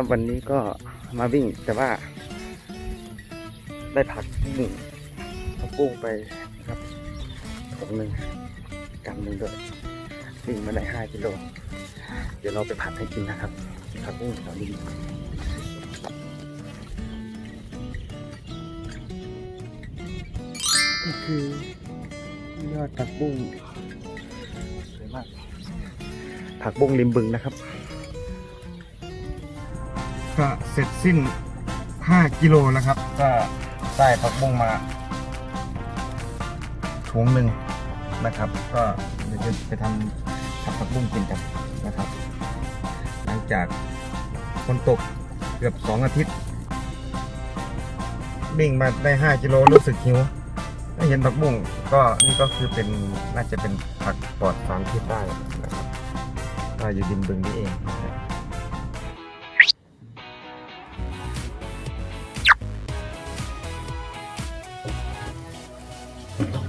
ครับ วันนี้ก็มาวิ่งแต่ว่า ได้ผักวิ่งผักบุ้งไปนะครับถุงหนึ่งกำหนึ่งด้วยวิ่งมาได้ห้ากิโลเดี๋ยวเราไปผัดให้กินนะครับผักบุ้งแถวนี้นี่คือยอดผักบุ้งสวยมากผักบุ้งริมบึงนะครับ ก็เสร็จสิ้น 5 กิโลแล้วครับ ก็ได้ผักบุ้งมาถุงหนึ่งนะครับ ก็เดี๋ยวจะไปทำผัดผักบุ้งกินกันนะครับ หลังจากฝนตกเกือบ 2 อาทิตย์วิ่งมาได้ 5 กิโลรู้สึกหิวได้เห็นผักบุ้งก็นี่ก็คือเป็นน่าจะเป็นผักปลอดสารพิษได้นะครับก็อยู่ริมบึงนี่เองนะครับ ค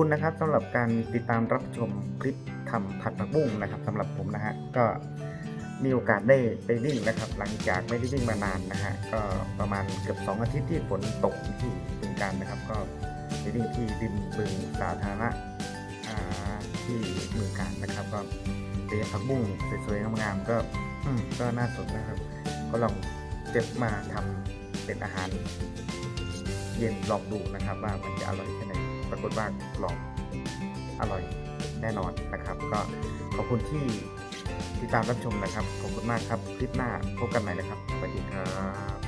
คุณนะครับสำหรับการติดตามรับชมคลิปทำผัดผักบุ้งนะครับสำหรับผมนะฮะก็มีโอกาสได้ไปวิ่งนะครับ หลังจากไม่ได้วิ่งมานานนะฮะก็ประมาณเกือบ2อาทิตย์ที่ฝนตกที่บึงการนะครับ ก็ไปวิ่งที่ริมบึงสาธารณะที่บึงการนะครับ ก็เตะผักบุ้งสวยๆงามๆก็ก็น่าสนนะครับ ก็ลองเก็บมาทำเป็นอาหาร เย็นลองดูนะครับ ว่ามันจะอร่อยแค่ ปรากฏว่าลองอร่อยแน่นอนนะครับ ก็ขอบคุณที่ติดตามรับชมนะครับ ขอบคุณมากครับ คลิปหน้าพบกันใหม่นะครับ สวัสดีครับ